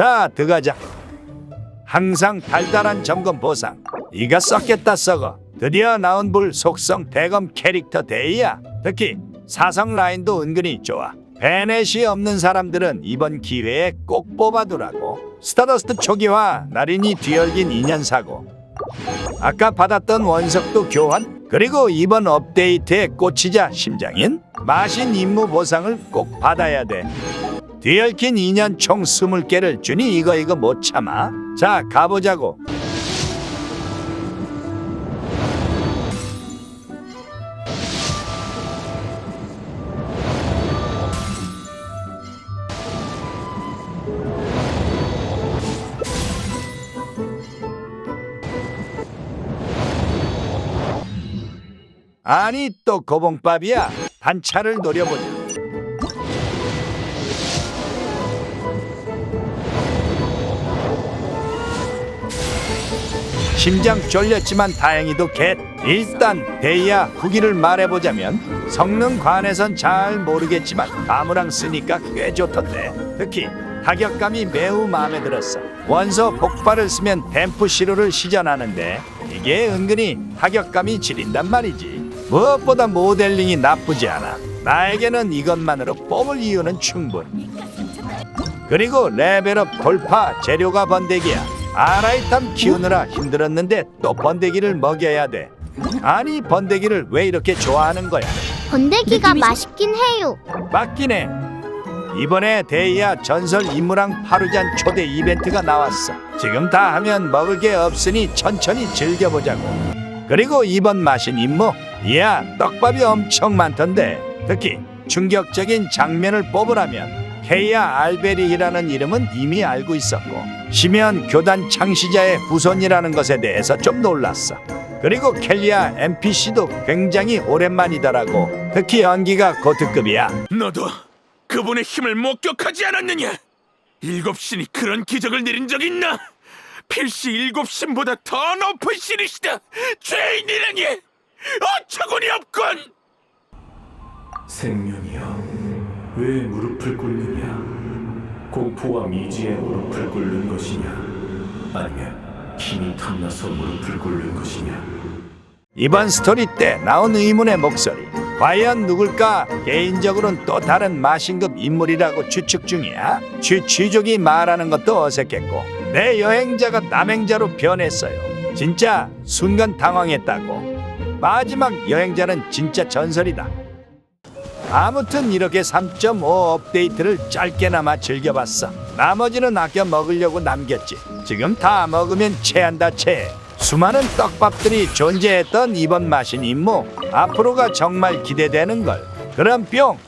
자 들어가자. 항상 달달한 점검 보상. 이가 썩겠다 썩어. 드디어 나온 불 속성 대검 캐릭터 데이야. 특히 사성 라인도 은근히 좋아. 베넷이 없는 사람들은 이번 기회에 꼭 뽑아두라고. 스타더스트 초기화 나린이 뒤열긴 인연사고. 아까 받았던 원석도 교환? 그리고 이번 업데이트에 꽂히자 심장인? 마신 임무 보상을 꼭 받아야 돼 뒤얽힌 인연 총 20개를 주니 이거 이거 못 참아? 자 가보자고. 아니 또 고봉밥이야. 단차를 노려보자 심장 쫄렸지만 다행히도 겟 일단 데이야 후기를 말해보자면 성능 관해선 잘 모르겠지만 가무랑 쓰니까 꽤 좋던데. 특히 타격감이 매우 마음에 들었어. 원소 폭발을 쓰면 댐프 시로를 시전하는데 이게 은근히 타격감이 지린단 말이지. 무엇보다 모델링이 나쁘지 않아. 나에게는 이것만으로 뽑을 이유는 충분 그리고 레벨업 돌파 재료가 번데기야 아라이탐 키우느라 힘들었는데 또 번데기를 먹여야 돼. 아니 번데기를 왜 이렇게 좋아하는 거야? 번데기가 맛있긴 해요. 맞긴 해. 이번에 데이아 전설 인물왕 파루잔 초대 이벤트가 나왔어. 지금 다 하면 먹을 게 없으니 천천히 즐겨보자고. 그리고 이번 마신 임무? 이야 떡밥이 엄청 많던데. 특히 충격적인 장면을 뽑으라면 케이아 알베리히라는 이름은 이미 알고 있었고 심연 교단 창시자의 후손이라는 것에 대해서 좀 놀랐어 그리고 켈리아 NPC도 굉장히 오랜만이더라고 특히 연기가 고특급이야 너도 그분의 힘을 목격하지 않았느냐? 일곱 신이 그런 기적을 내린 적 있나? 필시 일곱 신보다 더 높은 신이시다. 죄인이라니 어처구니 없군. 생명이여 왜 무릎을 꿇느냐? 공포와 미지에 무릎을 꿇는 것이냐? 아니면 힘이 탐나서 무릎을 꿇는 것이냐? 이번 스토리 때 나온 의문의 목소리. 과연 누굴까? 개인적으로는 또 다른 마신급 인물이라고 추측 중이야. 취, 취족이 말하는 것도 어색했고 내 여행자가 남행자로 변했어요. 진짜 순간 당황했다고. 마지막 여행자는 진짜 전설이다 아무튼 이렇게 3.5 업데이트를 짧게나마 즐겨봤어. 나머지는 아껴 먹으려고 남겼지. 지금 다 먹으면 체한다 체. 수많은 떡밥들이 존재했던 이번 마신 임무 앞으로가 정말 기대되는 걸. 그럼 뿅